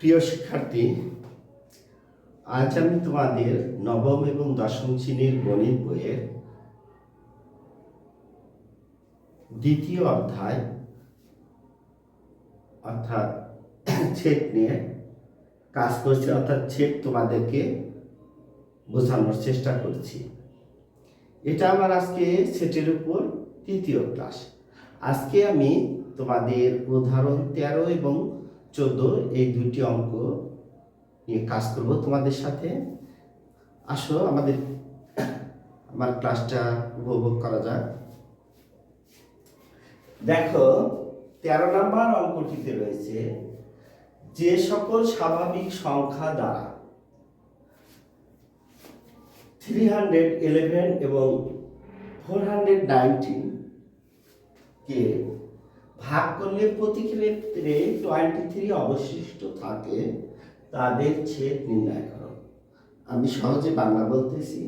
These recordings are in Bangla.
প্রিয় শিক্ষার্থী, আজ আমি তোমাদের নবম এবং দশম শ্রেণির গণিত বইয়ের দ্বিতীয় অধ্যায়, অর্থাৎ ছেদ নিয়ে কাজ করছি, অর্থাৎ ছেদ তোমাদেরকে বোঝানোর চেষ্টা করছি। এটা আমার আজকে সেটের উপর তৃতীয় ক্লাস। আজকে আমি তোমাদের উদাহরণ তেরো এবং চোদ্দ, এই দুইটি অঙ্ক নিয়ে কাজ করব তোমাদের সাথে। আসো, আমাদের, আমার ক্লাসটা উপভোগ করা যাক। দেখো, তেরো নম্বর অঙ্কটিতে রয়েছে, যে সকল স্বাভাবিক সংখ্যা দ্বারা থ্রি হান্ড্রেড ইলেভেন এবং ফোর হান্ড্রেড নাইনটিন কে ভাগ করলে প্রতি ক্ষেত্রে টোয়েন্টি থ্রি অবশিষ্ট থাকে, তাদের ছেদ নির্ণয় করো। আমি সহজে বাংলা বলতেছি।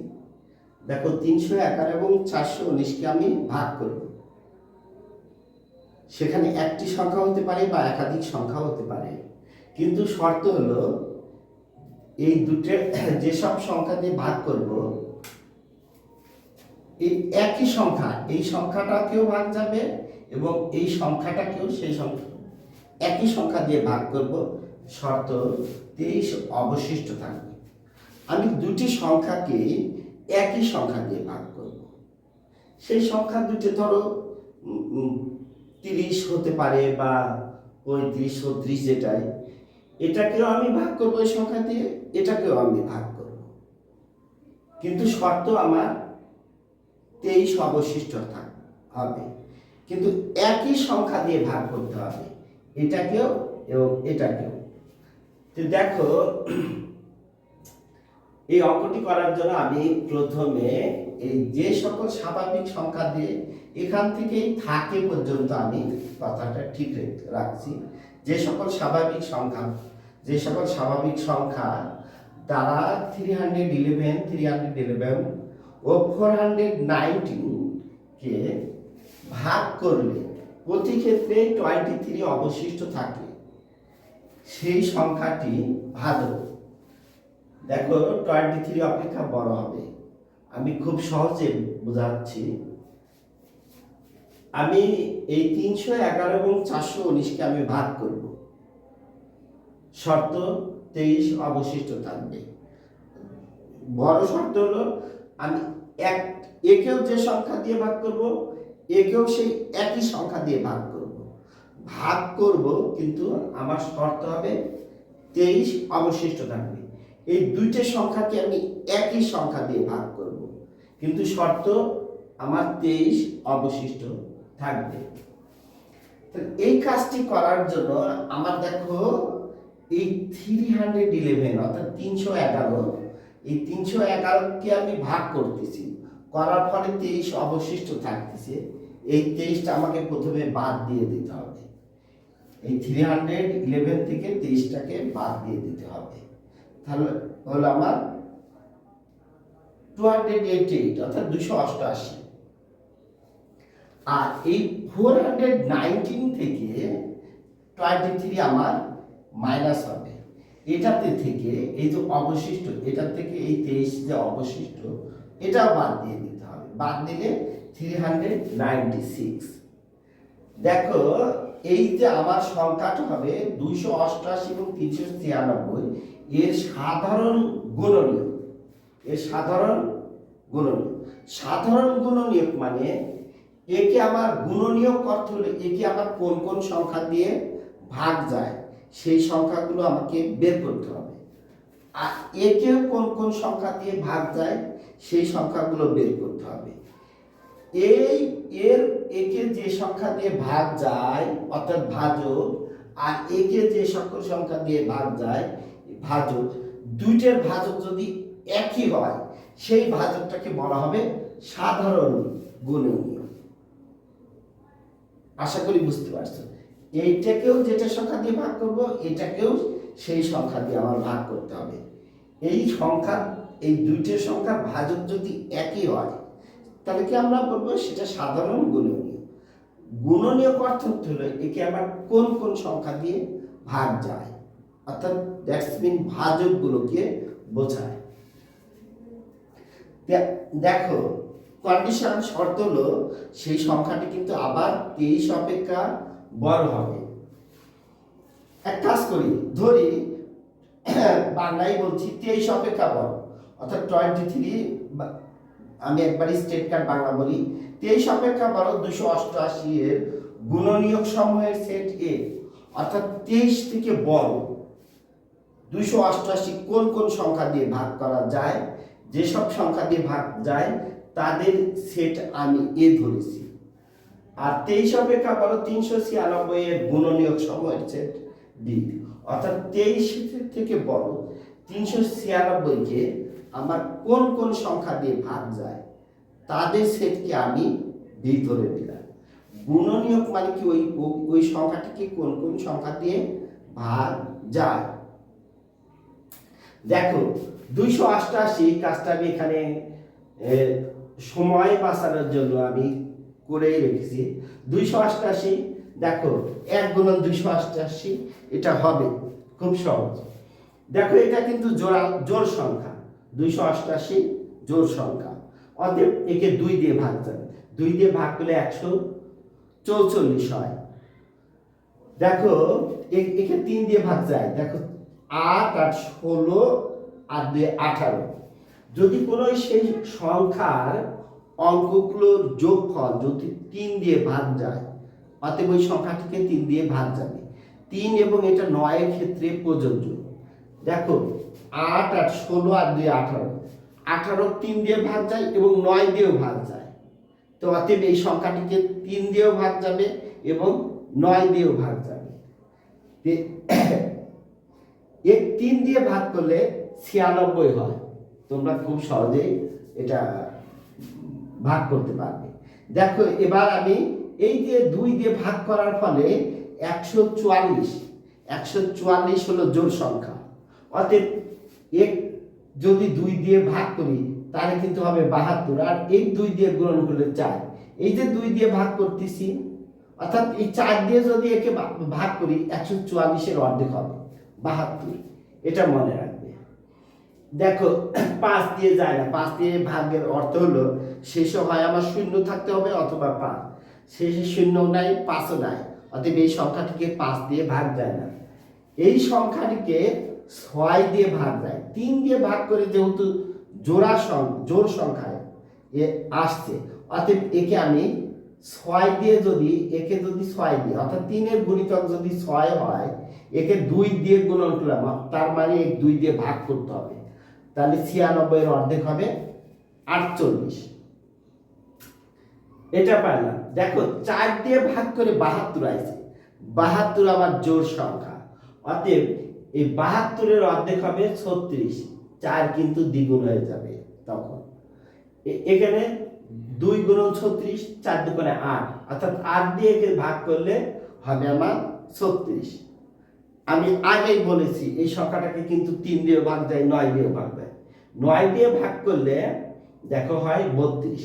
দেখো, তিনশো এগারো এবং চারশো উনিশকে আমি ভাগ করব। সেখানে একটি সংখ্যা হতে পারে বা একাধিক সংখ্যা হতে পারে। কিন্তু শর্ত হলো, এই দুটো যেসব সংখ্যা দিয়ে ভাগ করব, এই একই সংখ্যা, এই সংখ্যাটাকেও ভাগ যাবে এবং এই সংখ্যাটাকেও সেই সংখ্যা, একই সংখ্যা দিয়ে ভাগ করব, শর্ত তেইশ অবশিষ্ট থাকবে। আমি দুটি সংখ্যাকে একই সংখ্যা দিয়ে ভাগ করব। সেই সংখ্যা দুটি ধরো তিরিশ হতে পারে বা পঁয়ত্রিশ ছত্রিশ যেটাই, এটাকেও আমি ভাগ করব এই সংখ্যা দিয়ে, এটাকেও আমি ভাগ করব। কিন্তু শর্ত আমার তেইশ অবশিষ্ট থাক, হবে। কিন্তু একই সংখ্যা দিয়ে ভাগ করতে হবে। এটাকেও এবং এটাকেও। তো দেখো, এই অঙ্কটি করার জন্য আমি প্রথমে এই যে সকল স্বাভাবিক সংখ্যা দিয়ে এখান থেকেই থাকে পর্যন্ত আমি কথাটা ঠিক রাখছি। যে সকল স্বাভাবিক সংখ্যা, যে সকল স্বাভাবিক সংখ্যা তারা three hundred eleven three hundred eleven ও ফোর হান্ড্রেড নাইনটিনকে ভাগ করলে প্রতি ক্ষেত্রে টোয়েন্টি থ্রি অবশিষ্ট থাকে। সেই সংখ্যাটি ভালো দেখো টোয়েন্টি থ্রি অপেক্ষা বড় হবে। আমি খুব সহজে বোঝাচ্ছি। আমি এই তিনশো এগারো এবং চারশো উনিশকে আমি ভাগ করব। শর্ত তেইশ অবশিষ্ট থাকবে। বড় শর্ত হলো, আমি এক, একেও যে সংখ্যা দিয়ে ভাগ করব একেও সেই একই সংখ্যা দিয়ে ভাগ করব। ভাগ করব কিন্তু আমার শর্ত হবে তেইশ অবশিষ্ট থাকবে। এই দুইটা সংখ্যাকে আমি একই সংখ্যা দিয়ে ভাগ করব। কিন্তু শর্ত আমার তেইশ অবশিষ্ট থাকবে। এই কাজটি করার জন্য আমার দেখো, এই থ্রি হান্ড্রেড ইলেভেন অর্থাৎ তিনশো এগারো, এই তিনশো এগারোকে আমি ভাগ করতেছি। করার ফলে তেইশ অবশিষ্ট থাকতেছে। এই তেইশটা আমাকে প্রথমে বাদ দিয়ে দিতে হবে। এই থ্রি হান্ড্রেড ইলেভেন থেকে তেইশটাকে বাদ দিয়ে দিতে হবে। তাহলে হলো আমার টু হান্ড্রেড এইটি এইট অর্থাৎ দুশো অষ্টআশি। আর এই ফোর হান্ড্রেড নাইনটিন থেকে টোয়েন্টি থ্রি আমার মাইনাস হবে। এটাতে থেকে এই যে অবশিষ্ট, এটার থেকে এই তেইশ যে অবশিষ্ট, এটাও বাদ দিয়ে দিতে হবে। বাদ দিলে থ্রি হান্ড্রেড নাইনটি সিক্স দেখো, এই যে আমার সংখ্যাটা হবে দুইশো অষ্টআশি এবং তিনশো ছিয়ানব্বই, এর সাধারণ গুণনীয়, এর সাধারণ গুণনীয়। সাধারণ গুণনীয় মানে একে আমার গুণনীয় অর্থ হলে একে আমার কোন কোন সংখ্যা দিয়ে ভাগ যায়, সেই সংখ্যাগুলো আমাকে বের করতে হবে। আর একে কোন কোন সংখ্যা দিয়ে ভাগ যায়, সেই সংখ্যাগুলো বের করতে হবে। এই, এর, একে যে সংখ্যা দিয়ে ভাগ যায়, অর্থাৎ ভাজক, আর একে যে সকল সংখ্যা দিয়ে ভাগ যায়, ভাজক, দুইটার ভাজক যদি একই হয়, সেই ভাজকটাকে বলা হবে সাধারণ গুণনীয়। আশা করি বুঝতে পারছ। এইটাকেও যেটা সংখ্যা দিয়ে ভাগ করব, এটাকেও সেই সংখ্যা দিয়ে আমার ভাগ করতে হবে। এই সংখ্যা, এই দুইটার সংখ্যা ভাজক যদি একই হয় তাহলে কি আমরা বলব সেটা সাধারণ গুণনীয়? গুণনীয় অর্থ হলো, একে আবার কোন কোন সংখ্যা দিয়ে ভাগ যায়? অর্থাৎ দ্যাটস মিন ভাজকগুলোকে বোঝায়। দেখো কন্ডিশন শর্ত হলো সেই সংখ্যাটি কিন্তু আবার তেইশ অপেক্ষা বড় হবে। এক কাজ করি, ধরি, বাংলায় বলছি তেইশ অপেক্ষা বড়, অর্থাৎ টোয়েন্টি থ্রি আমি একবারই স্টেট কার্ড বাংলা বলি। তেইশ অপেক্ষা বড় দুশো অষ্টআশি এর গুণনীয়ক সমূহের সেট এ অর্থাৎ তেইশ থেকে বড় দুশো অষ্টআশি কোন কোন সংখ্যা দিয়ে ভাগ করা যায়? যেসব সংখ্যা দিয়ে ভাগ যায়, তাদের সেট আমি এ ধরেছি। আর তেইশ অপেক্ষা বড় তিনশো ছিয়ানব্বই এর গুণনীয়ক সমূহের সেট বি অর্থাৎ তেইশ থেকে বড় তিনশো ছিয়ানব্বইকে আমার কোন কোন সংখ্যা দিয়ে ভাগ যায়, তাদের সেটকে আমি বি ধরে নিলাম। গুণনীয়ক মানে কি? ওই ওই সংখ্যাটিকে কোন কোন সংখ্যা দিয়ে ভাগ যায়? দেখো, দুইশো অষ্টআশি কাজটা আমি এখানে সময় বাঁচানোর জন্য আমি করেই রেখেছি। দুইশো অষ্টআশি, দেখো, এক গুণন দুইশো অষ্টআশি, এটা হবে, খুব সহজ। দেখো, এটা কিন্তু জোড়া জোর সংখ্যা। দুইশো অষ্টআশি জোর সংখ্যা। অতএব একে দুই দিয়ে ভাগ যাবে দুই দিয়ে ভাগ করলে একশো চৌচল্লিশ হয়। দেখো একে তিন দিয়ে ভাগ যায়। দেখো, আট আর ষোলো আর দুই আঠারো। যদি কোনো সেই সংখ্যার অঙ্কগুলোর যোগফল যদি তিন দিয়ে ভাগ যায়, অতএব ওই সংখ্যাটিকে তিন দিয়ে ভাগ যাবে। তিন এবং এটা নয়ের ক্ষেত্রে প্রযোজ্য। দেখো আট আর ষোলো আর দুই আঠারো। আঠারো তিন দিয়ে ভাগ যায় এবং নয় দিয়েও ভাগ যায়। তো অতএব এই সংখ্যাটিকে তিন দিয়েও ভাগ যাবে এবং নয় দিয়েও ভাগ যাবে। এক তিন দিয়ে ভাগ করলে ছিয়ানব্বই হয়। তোমরা খুব সহজেই এটা ভাগ করতে পারবে। দেখো, এবার আমি এই যে দুই দিয়ে ভাগ করার ফলে একশো চুয়াল্লিশ একশো চুয়াল্লিশ হলো জোর সংখ্যা। অতএব এক যদি দুই দিয়ে ভাগ করি, তাহলে কিন্তু হবে বাহাত্তর। আর এই দুই দিয়ে গ্রহণ করলে চার। এই যে দুই দিয়ে ভাগ করতেছি, অর্থাৎ এই চার দিয়ে যদি একে ভাগ করি, একশো চুয়াল্লিশের অর্ধেক হবে। বাহাত্তর। এটা মনে রাখবে। দেখো, পাঁচ দিয়ে যায় না। পাঁচ দিয়ে ভাগের অর্থ হলো শেষে হয় আমার শূন্য থাকতে হবে অথবা পাঁচ। শেষে শূন্য নাই, পাঁচও নাই। অতএব এই সংখ্যাটিকে পাঁচ দিয়ে ভাগ যায় না। এই সংখ্যাটিকে ছয় দিয়ে ভাগ যায়। তিন দিয়ে ভাগ করে যেহেতু জোড়া জোর সংখ্যায় এ আসছে, অতএব একে আমি ছয় দিয়ে যদি, একে যদি ছয় দিয়ে অর্থাৎ তিনের গুণিতক যদি ছয় হয়, একে দুই দিয়ে গুণন করলাম তার মানে দুই দিয়ে ভাগ করতে হবে। তাহলে ছিয়ানব্বই এর অর্ধেক হবে আটচল্লিশ। এটা পারলাম। দেখো, চার দিয়ে ভাগ করে বাহাত্তর আছে বাহাত্তর আমার জোর সংখ্যা। অতএব এই বাহাত্তরের অর্ধেক হবে ছত্রিশ, চার কিন্তু দ্বিগুণ হয়ে যাবে তখন। এখানে দুই গুণন ছত্রিশ, চার দুগুণে আট, অর্থাৎ আট দিয়ে একে ভাগ করলে হবে আমার ছত্রিশ। আমি আগেই বলেছি, এই সংখ্যাটাকে কিন্তু তিন দিয়ে ভাগ দেয়, নয় দিয়ে ভাগ দেয়। নয় দিয়ে ভাগ করলে দেখো হয় বত্রিশ।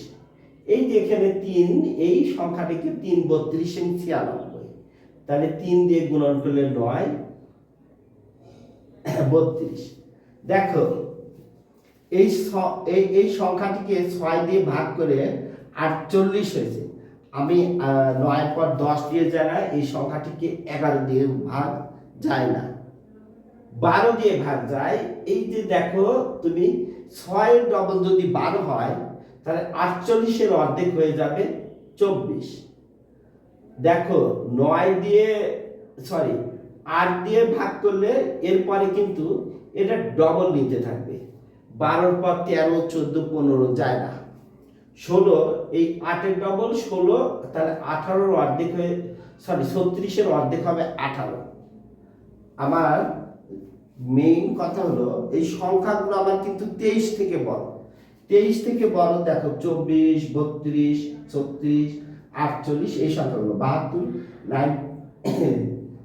এই যে এখানে তিন, এই সংখ্যাটিকে তিন বত্রিশ ছিয়ানব্বই তাহলে তিন দিয়ে গুণন করলে নয় বত্রিশ। দেখো, এই এই এই সংখ্যাটিকে ছয় দিয়ে ভাগ করে আটচল্লিশ হয়েছে। আমি নয়ের পর দশ দিয়ে যায় না এই সংখ্যাটিকে এগারো দিয়ে ভাগ যায় না। বারো দিয়ে ভাগ যায়, এই যে দেখো, তুমি ছয়ের ডবল যদি বারো হয়, তাহলে আটচল্লিশের অর্ধেক হয়ে যাবে চব্বিশ। দেখো, নয় দিয়ে সরি আট দিয়ে ভাগ করলে এরপরে কিন্তু এটা ডবল নিতে থাকবে। বারোর পর তেরো, চোদ্দ, পনেরো যায় না। ষোলো, এই আটের ডবল ষোলো, তাহলে আঠারোর অর্ধেক হয়ে সরি ছত্রিশের অর্ধেক হবে আঠারো। আমার মেইন কথা হলো, এই সংখ্যাগুলো আমার কিন্তু তেইশ থেকে বড়। তেইশ থেকে বড়, দেখো, চব্বিশ, বত্রিশ, ছত্রিশ, আটচল্লিশ, এই সংখ্যাগুলো, বাহাত্তর, নাইন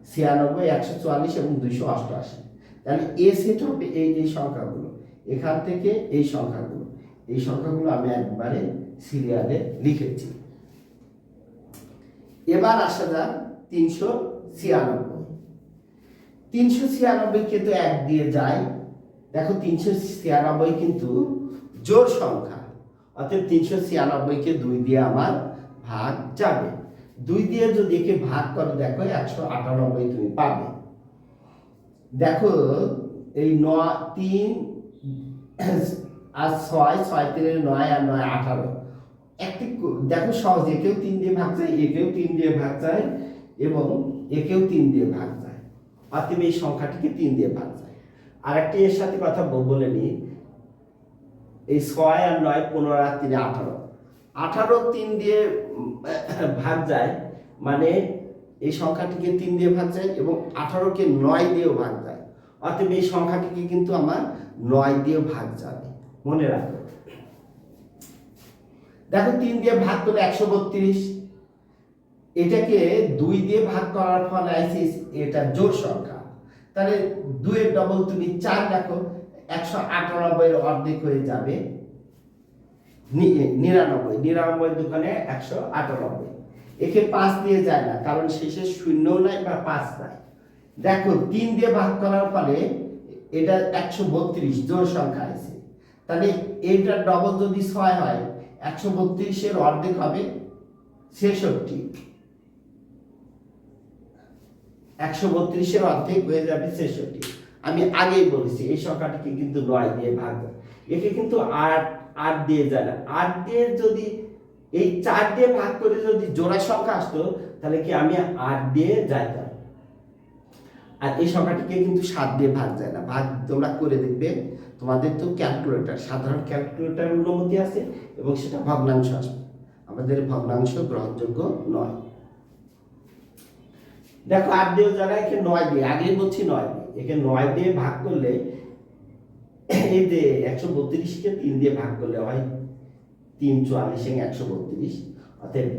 ছিয়ানব্বই, একশো চুয়াল্লিশ এবং দুইশো অষ্টআশি। তাহলে এ সেট হবে এই এই সংখ্যাগুলো। এখান থেকে এই সংখ্যাগুলো। এই সংখ্যাগুলো আমি একবারে সিরিয়ালে লিখেছি। এবার আসা যাক তিনশো ছিয়ানব্বই। তিনশো ছিয়ানব্বইকে তো এক দিয়ে যায়। দেখো তিনশো ছিয়ানব্বই কিন্তু জোর সংখ্যা। অর্থাৎ তিনশো ছিয়ানব্বইকে দুই দিয়ে আমার ভাগ যাবে। দুই দিয়ে যদি একে ভাগ করো, দেখো একশো আটানব্বই তুমি পাবে। দেখো, এই নয়, তিন, আর ছয় ছয় তিনের নয় আর নয় আঠারো। একটি দেখো সহজ, একেও তিন দিয়ে ভাগ যায় একেও তিন দিয়ে ভাগ যায় এবং একেও তিন দিয়ে ভাগ যায় অতএব এই সংখ্যাটিকে তিন দিয়ে ভাগ যায় আর একটি এর সাথে কথা বলে নিই এই ছয় আর নয়, পনেরো আর তিনে আঠারো। আঠারো তিন দিয়ে ভাগ যায় মানে এই সংখ্যাটিকে তিন দিয়ে ভাগ যায় এবং আঠারোকে নয় দিয়েও ভাগ যায়। অর্থাৎ এই সংখ্যাটিকে কিন্তু আমার নয় দিয়ে ভাগ যাবে। মনে রাখো। দেখো, তিন দিয়ে ভাগ করলে একশো বত্রিশ। এটাকে দুই দিয়ে ভাগ করার ফলে আইসিস এটা জোর সংখ্যা। তাহলে দুইয়ের ডবল তুমি চার, দেখো, একশো আটানব্বই অর্ধেক হয়ে যাবে। নিরানব্বই নিরানব্বই দোকানে একশো আটানব্বই। একে পাঁচ দিয়ে যায় না, কারণ শেষে শূন্যও নাই বা পাঁচ নাই। দেখো, তিন দিয়ে ভাগ করার ফলে এটা একশো বত্রিশ জোর সংখ্যা আছে। তাহলে এটা ডবল যদি ছয় হয়, একশো বত্রিশের অর্ধেক হবে ছেষট্টি। একশো বত্রিশের অর্ধেক হয়ে যাবে ছেষট্টি। আমি আগেই বলেছি, এই সংখ্যাটিকে কিন্তু নয় দিয়ে ভাগ। একে কিন্তু আট আট দিয়ে যায় আট দিয়ে যদি এই চার দিয়ে ভাগ করে যদি জোড়া সংখ্যা আসতো, তাহলে কি আমি আট দিয়ে যাইতাম? আর এই সংখ্যাটিকে কিন্তু সাত দিয়ে ভাগ যায় না। ভাগ তোমরা করে দেখবে, তোমাদের তো ক্যালকুলেটর, সাধারণ ক্যালকুলেটর অনুমতি আছে এবং সেটা ভগ্নাংশ আমাদের ভগ্নাংশ গ্রহণযোগ্য নয়। দেখো, আট দিয়েও যারা একে নয় দিয়ে। আগেই বলছি নয় দিয়ে। একে নয় দিয়ে ভাগ করলে এই যে একশো বত্রিশকে তিন দিয়ে ভাগ করলে হয় তিন চুয়াল্লিশ একশো বত্রিশ। অতএব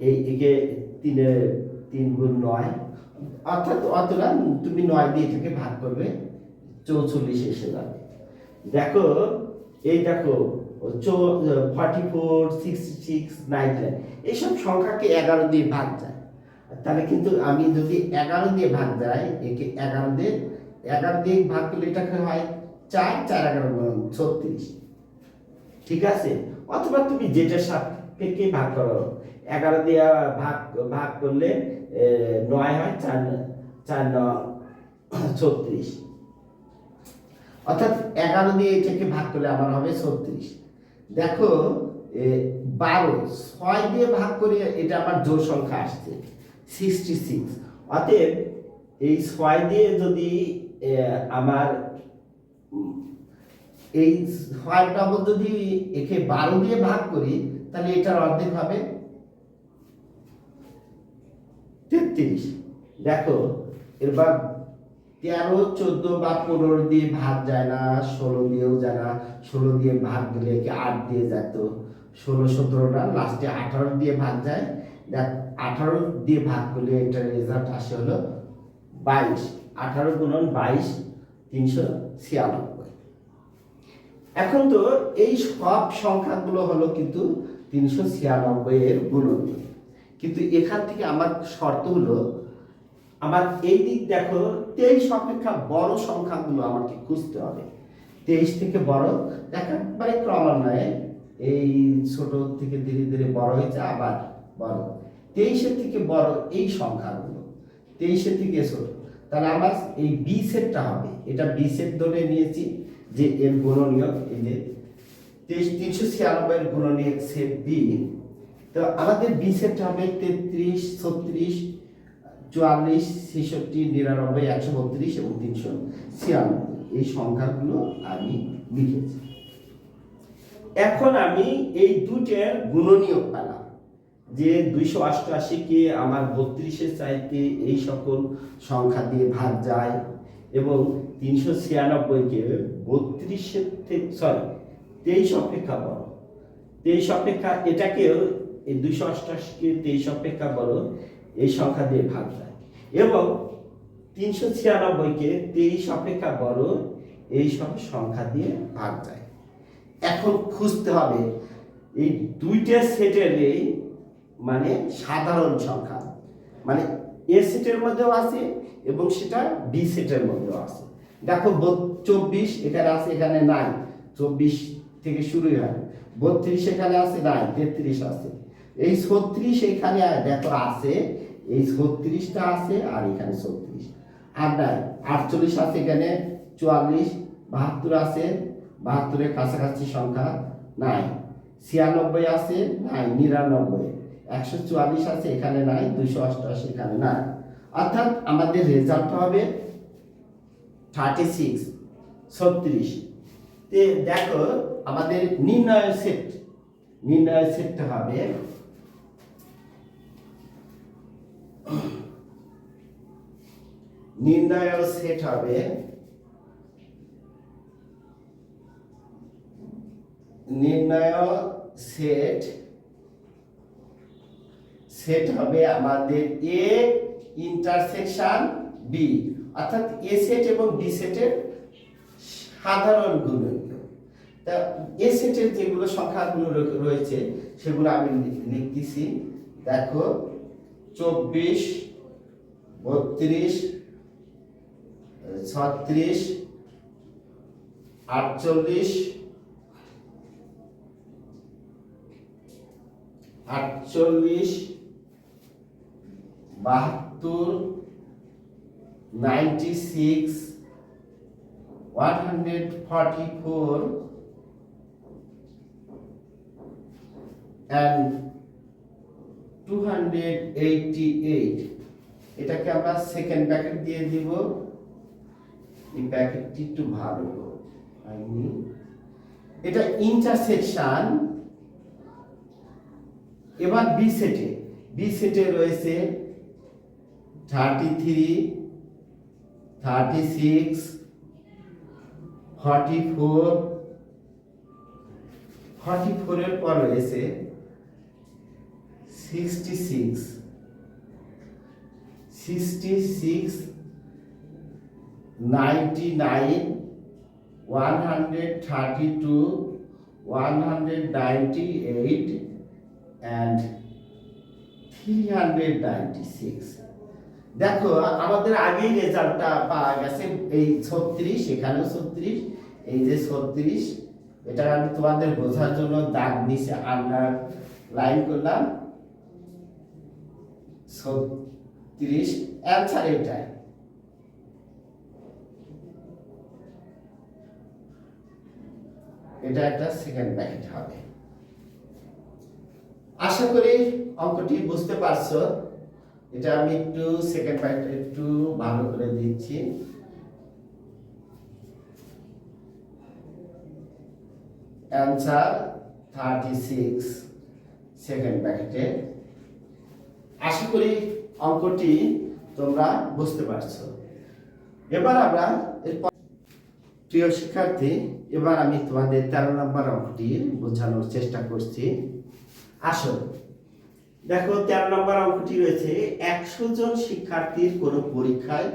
এই একে তিনে তিন গুণ নয়। অর্থাৎ অতটা তুমি নয় দিয়ে এটাকে ভাগ করবে চৌচল্লিশ এসে যাবে। দেখো, এই দেখো forty four, sixty six, ninety এইসব সংখ্যাকে এগারো দিয়ে ভাগ যায়। তাহলে কিন্তু আমি যদি এগারো দিয়ে ভাগ যায় একে এগারো দিয়ে এগারো দিয়ে ভাগ করলে এটাকে হয় চার চার এগারো গুণ ছত্রিশ। ঠিক আছে? অথবা তুমি যেটা সাপেক্ষে ভাগ করো? এগারো দিয়ে ভাগ ভাগ করলে নয় হয় চার চার ন, ছত্রিশ। অর্থাৎ এগারো দিয়ে এটাকে ভাগ করলে আমার হবে ছত্রিশ। দেখো বারো, ছয় দিয়ে ভাগ করে এটা আমার জোর সংখ্যা আসছে সিক্সটি সিক্স অতএব এই ছয় দিয়ে যদি আমার এই ছয় ডবল যদি একে বারো দিয়ে ভাগ করি, তাহলে এটার অর্ধেক হবে তেত্রিশ। দেখো এবার তেরো, চোদ্দ বা পনেরো দিয়ে ভাগ যায় না, ষোলো দিয়েও যায় না, ষোলো দিয়ে ভাগ দিলে একে আট দিয়ে যেত ষোলো, সতেরোটা লাস্টে আঠারো দিয়ে ভাগ যায়। দেখ, আঠারো দিয়ে ভাগ করলে এটার রেজাল্ট আসে হলো বাইশ। আঠারো গুণন বাইশ, তিনশো ছিয়ানব্বই। এখন তো এই সব সংখ্যাগুলো হলো কিন্তু তিনশো ছিয়ানব্বই এর গুণনীয় কিন্তু এখান থেকে আমার শর্ত হলো, আমার এই দিক দেখো, তেইশ অপেক্ষা বড় সংখ্যাগুলো আমাকে খুঁজতে হবে। তেইশ থেকে বড় একেবারে ক্রমান্বয়ে এই ছোট থেকে ধীরে ধীরে বড় হয়েছে, আবার বড়। তেইশের থেকে বড় এই সংখ্যাগুলো। তেইশের থেকে ছোট। তাহলে আমার এই বি সেটটা হবে। এটা বি সেট ধরে নিয়েছি যে এর গুণনীয়ক এই যে তিনশো ছিয়ানব্বই এর গুণনীয়ক সেট বি তো আমাদের বি সেট হবে তেত্রিশ, ছত্রিশ, চুয়াল্লিশ, ছেষট্টি, নিরানব্বই, একশো বত্রিশ এবং তিনশো ছিয়ানব্বই। এই সংখ্যাগুলো আমি লিখেছি। এখন আমি এই দুটের গুণনীয়ক পেলাম। যে দুইশো অষ্টআশিকে আমার বত্রিশের চাইতে এই সকল সংখ্যা দিয়ে ভাগ যায় এবং তিনশো ছিয়ানব্বইকে বত্রিশের থেকে সরি তেইশ অপেক্ষা বড় তেইশ অপেক্ষা এটাকেও এই দুইশো অষ্টআশিকে তেইশ অপেক্ষা বড় এই সংখ্যা দিয়ে ভাগ যায়। এবং তিনশো ছিয়ানব্বইকে তেইশ অপেক্ষা বড় এই সব সংখ্যা দিয়ে ভাগ যায়। এখন খুঁজতে হবে, এই দুইটা সেটের এই মানে সাধারণ সংখ্যা। মানে এ সেটের মধ্যেও আছে এবং সেটা বি সেটের মধ্যেও আছে। দেখো চব্বিশ এখানে আছে, এখানে নাই। চব্বিশ থেকে শুরু হয়। বত্রিশ এখানে আছে, নাই। তেত্রিশ আছে। এই ছত্রিশ এখানে দেখো আছে, এই ছত্রিশটা আছে আর এখানে ছত্রিশ। আর নাই, আটচল্লিশ আছে এখানে, চুয়াল্লিশ, বাহাত্তর আছে, বাহাত্তরের কাছাকাছি সংখ্যা নাই। ছিয়ানব্বই আছে, নাই, নিরানব্বই। একশো চুয়াল্লিশ আছে, এখানে নাই, দুইশো অষ্টআশি এখানে নাই। অর্থাৎ আমাদের রেজাল্ট হবে থার্টি সিক্স ছত্রিশ দেখো, আমাদের নির্ণয় সেট নির্ণয় সেটটা হবে নির্ণয় সেট হবে নির্ণয় সেট সেট হবে আমাদের এ ইন্টারসেকশন বি অর্থাৎ এ সেট এবং বি সেটের সাধারণ গুণনীয়। তা এ সেটের যেগুলো সংখ্যাগুলো রয়েছে, সেগুলো আমি লিখতেছি। দেখো, চব্বিশ, বত্রিশ, ছত্রিশ, আটচল্লিশ আটচল্লিশ বাহাত্তর ninety six one hundred forty four and two hundred eighty eight এটাকে আমরা সেকেন্ড প্যাকেট দিয়ে দিব। এই প্যাকেটটি একটু ভালো হয়নি। এটা ইন্টারসেকশন এবার বি সেটে বি সেটে রয়েছে thirty three thirty six forty four forty ফোরের পর রয়েছে sixty six sixty six ninety nine one hundred thirty two one hundred ninety eight and three hundred ninety six দেখো, আমাদের আগেই রেজাল্টটা পাওয়া গেছে। এই ছত্রিশ, এখানেও ছত্রিশ, এই যে ছত্রিশ, এটা আমি তোমাদের বোঝার জন্য দাগ নিচে আন্ডার লাইন করলাম। ছত্রিশ, অ্যান্সার এটাই এটা একটা সেকেন্ড প্যাকেট হবে। আশা করি অঙ্কটি বুঝতে পারছ। এটা আমি একটু সেকেন্ড প্যাকেট একটু ভালো করে দিচ্ছি। অ্যান্সার থার্টি সিক্স সেকেন্ড প্যাকেটে আশা করি অঙ্কটি তোমরা বুঝতে পারছ। এবার আমরা এরপর প্রিয় শিক্ষার্থী, এবার আমি তোমাদের তেরো নম্বর অঙ্কটি বোঝানোর চেষ্টা করছি। আসো। দেখো, তেরো নম্বর অঙ্কটি রয়েছে, একশো জন শিক্ষার্থীর কোনো পরীক্ষায়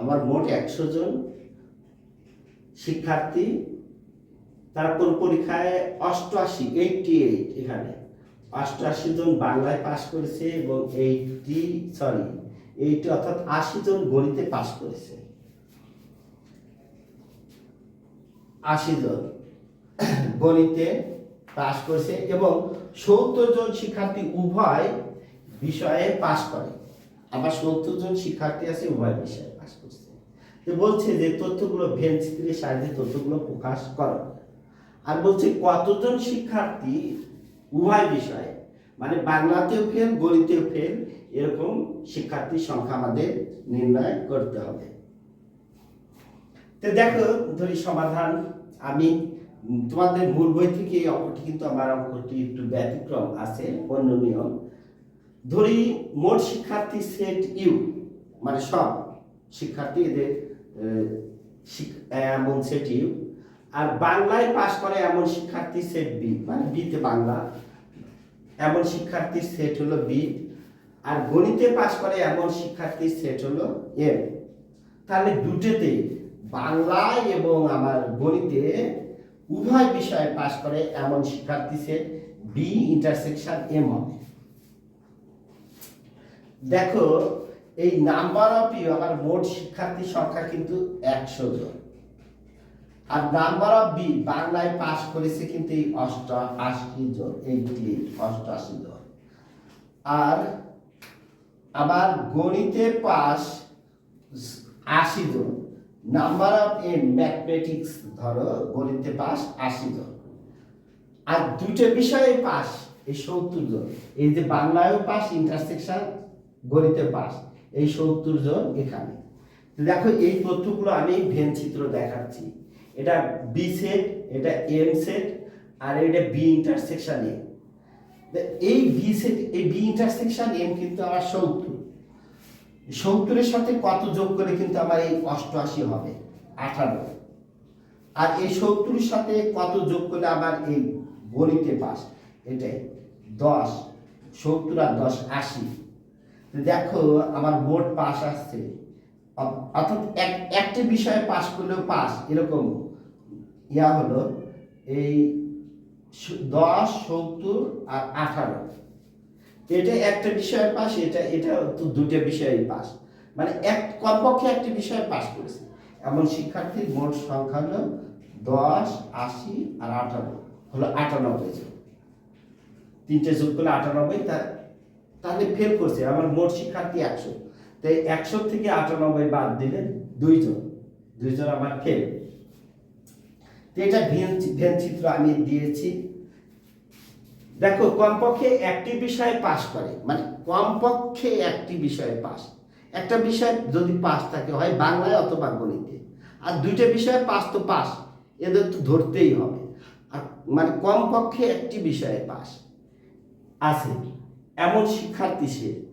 আমার মোট একশো জন শিক্ষার্থী, তারা কোন পরীক্ষায় অষ্টআশি এইটটি এইট এখানে। অষ্টআশি জন বাংলায় পাশ করেছে এবং এইটটি সরি এইটি অর্থাৎ আশি জন গণিতে পাশ করেছে। আশি জন গণিতে পাশ করেছে এবং সত্তর জন শিক্ষার্থী উভয় বিষয়ে পাশ করে। আবার সত্তর জন শিক্ষার্থী আছে, উভয় বিষয়ে পাশ করছে। তো বলছে যে তথ্যগুলো ভেন চিত্রের সাহায্যে তথ্যগুলো প্রকাশ করো। আর বলছে কতজন শিক্ষার্থী উভয় বিষয়ে মানে বাংলাতেও ফেল গণিতেও ফেল এরকম শিক্ষার্থীর সংখ্যা আমাদের নির্ণয় করতে হবে। তো দেখো, ধরি সমাধান, আমি তোমাদের মূল বই থেকে অঙ্কটি কিন্তু আমার অঙ্কটি একটু ব্যতিক্রম আছে অন্য নিয়ম ধরি, মোট শিক্ষার্থী সেট ইউ মানে সব শিক্ষার্থী এদের এমন সেট ইউ। আর বাংলায় পাশ করে এমন শিক্ষার্থী সেট বি মানে বিতে বাংলা। এমন শিক্ষার্থীর সেট হলো বি। আর গণিতে পাশ করে এমন শিক্ষার্থীর সেট হলো এম। তাহলে দুটোতে বাংলায় এবং আমার গণিতে উভয় বিষয়ে পাশ করে এমন শিক্ষার্থী সেট বি ইন্টারসেকশন এম হবে। দেখো, এই নাম্বার অফ ইউ আমার মোট শিক্ষার্থী সংখ্যা কিন্তু একশো জন। আর নাম্বার অফ বি বাংলায় পাশ করেছে কিন্তু এই অষ্টআশি জন এইটি অষ্টআশি জন। আর আমার গণিতে পাস আশি জন। নাম্বার অফ এ ম্যাথমেটিক্স ধরো গণিতে পাস আশি জন। আর দুটো বিষয়ে পাস, এই সত্তর জন। এই যে বাংলায়ও পাস ইন্টারসেকশন গণিতে পাস, এই সত্তর জন এখানে। দেখো, এই তথ্যগুলো আমি ভেন চিত্র দেখাচ্ছি। এটা বি সেট এটা এম সেট আর এটা বি ইন্টারসেকশন এম এই বি সেট এই বি ইন্টারসেকশন এম কিন্তু আমার সত্তর। সত্তরের সাথে কত যোগ করে কিন্তু আমার এই অষ্টআশি হবে? আঠারো। আর এই সত্তরের সাথে কত যোগ করলে আমার এই গণিতে পাস? এটাই। দশ। সত্তর আর দশ, আশি। দেখো, আমার মোট পাস আসছে। অর্থাৎ এক, একটি বিষয়ে পাস করলেও পাস। এরকম ইয়া হলো, এই দশ, সত্তর আর আঠারো। এটা একটা বিষয়ে পাস, এটা এটা তো দুটো বিষয়ে পাস। মানে এক, কমপক্ষে একটি বিষয়ে পাস করেছে। এমন শিক্ষার্থীর মোট সংখ্যা হলো দশ, আশি আর আঠারো হলো আটানব্বই জন। তিনটে যোগ করলে আটানব্বই, তা, তাহলে ফেল করছে। আমার মোট শিক্ষার্থী একশো। তাই একশো থেকে আটানব্বই বাদ দিলে দুইজন। দুইজন আমার ফেল এটা ভেন ভেন চিত্র আমি দিয়েছি। দেখো, কমপক্ষে একটি বিষয়ে পাস করে। মানে কমপক্ষে একটি বিষয়ে পাস। একটা বিষয় যদি পাস থাকে, হয় বাংলায় অথবা গণিতে। আর দুইটা বিষয়ে পাস তো পাস, এদের তো ধরতেই হবে। আর মানে কমপক্ষে একটি বিষয়ে পাস। আছে। এমন শিক্ষার্থী সে।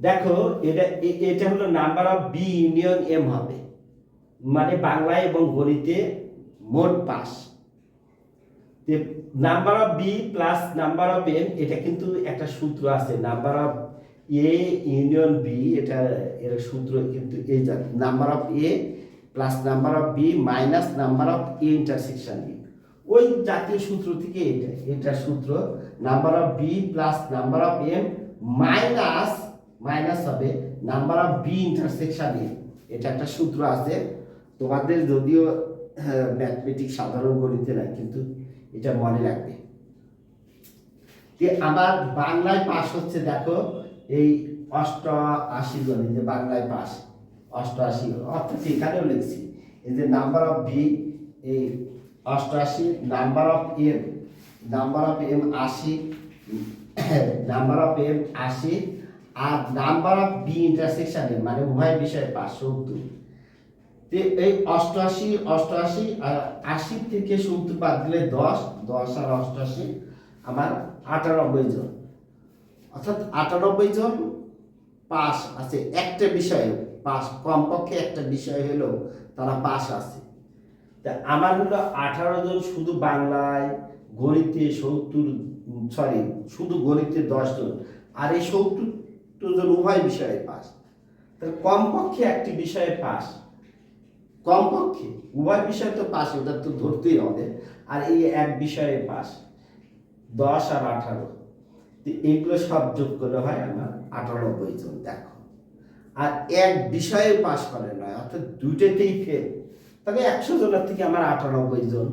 দেখো, এটা এটা হলো number of B union M হবে। মানে বাংলায় এবং গণিতে মোট pass. Number of B plus number of M এটা কিন্তু একটা সূত্র আছে। Number of A union B এটা এর সূত্র কিন্তু এই number of A plus number of B minus number of A intersection B ওই জাতীয় সূত্র থেকে এটা এটা সূত্র number of B plus number of M minus minus হবে number of B intersection A এটা একটা সূত্র আছে। তোমাদের যদিও ম্যাথমেটিক্স সাধারণ গণিতে নাই, কিন্তু এটা মনে রাখবে। যে আমার বাংলায় পাস হচ্ছে, দেখো, এই অষ্টআশি জন এই যে বাংলায় পাস অষ্টআশি অর্থাৎ এখানেও লিখছি। এই যে নাম্বার অফ ভি এই অষ্টআশি number of M number of M আশি নাম্বার অফ এম আশি, আর নাম্বার অফ বি ইন্টারসেকশন মানে উভয় বিষয়ে পাস সত্তর। এই অষ্টআশি অষ্টআশি আর আশি থেকে সত্তর বাদ দিলে দশ দশ আর অষ্টআশি আমার আটানব্বই জন। অর্থাৎ আটানব্বই জন পাস আছে। একটা বিষয়ে, পাস কমপক্ষে একটা বিষয় হলেও তারা পাস আছে। তা আমার হলো আঠারো জন শুধু বাংলায়, গণিতে সত্তর, সরি, শুধু গণিতে দশ জন। আর এই সত্তর জন উভয় বিষয়ে পাস। তাহলে কমপক্ষে একটি বিষয়ে পাস। কমপক্ষে উভয় বিষয় তো পাস ওটা তো ধরতেই হবে। আর এই এক বিষয়ে পাস দশ আর আঠারো। এগুলো সব যোগ করে হয় আমার আটানব্বই জন, দেখো। আর এক বিষয়ে পাস করে নয় অর্থাৎ দুইটাতেই ফেল তবে একশো জনের থেকে আমার আটানব্বই জন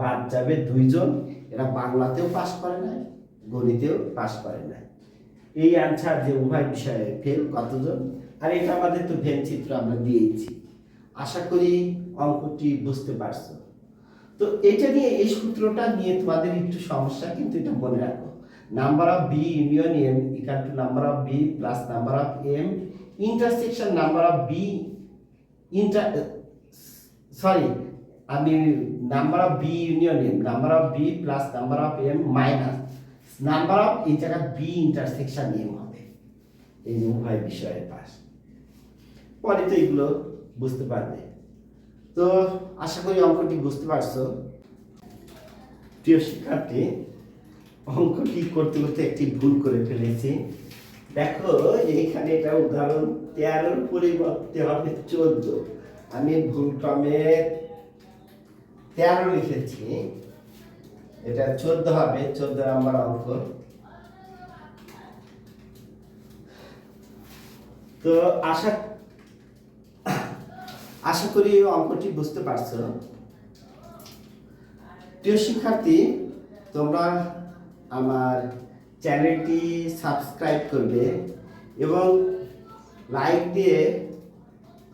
বাদ যাবে দুইজন। এরা বাংলাতেও পাস করে নাই, গণিতেও পাস করে নাই। এই অ্যান্সার যে উভয় বিষয়ে ফেল কতজন? আর এটা আমাদের তো ভেন চিত্র আমরা দিয়েছি। আশা করি অঙ্কটি বুঝতে পারছ। তো এটা নিয়ে এই সূত্রটা নিয়ে তোমাদের একটু সমস্যা, কিন্তু এটা মনে রাখো। Number of B union M equal to number of B plus number of M intersection number of B inter sorry আমি number of B union M number of B plus number of M minus number of এই জায়গায় বি ইন্টারসেকশন এম হবে। এই উভয় বিষয়ের পাশ পরে তো এগুলো বুঝতে পারবে তো আশা করি অঙ্কটি বুঝতে পারছ। প্রিয় শিক্ষার্থী, অঙ্কটি করতে করতে একটি ভুল করে ফেলেছি। দেখো, এইখানে এটা উদাহরণ, তেরোর পরিবর্তে হবে চোদ্দ। আমি ভুল ক্রমে তেরো লিখেছি। এটা চোদ্দ হবে, চোদ্দ নাম্বার অঙ্ক। তো আশা আশা করি অঙ্কটি বুঝতে পারছ। প্রিয় শিক্ষার্থী, তোমরা আমার চ্যানেলটি সাবস্ক্রাইব করবে এবং লাইক দিয়ে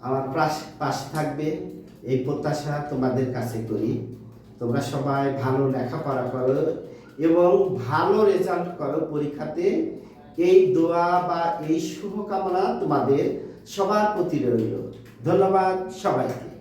আমার পাশ- পাশে থাকবে। এই প্রত্যাশা তোমাদের কাছে করি। তোমরা সবাই ভালো লেখাপড়া করো এবং ভালো রেজাল্ট করো পরীক্ষাতে। এই দোয়া বা এই শুভকামনা তোমাদের সবার প্রতি রইল। ধন্যবাদ সবাইকে।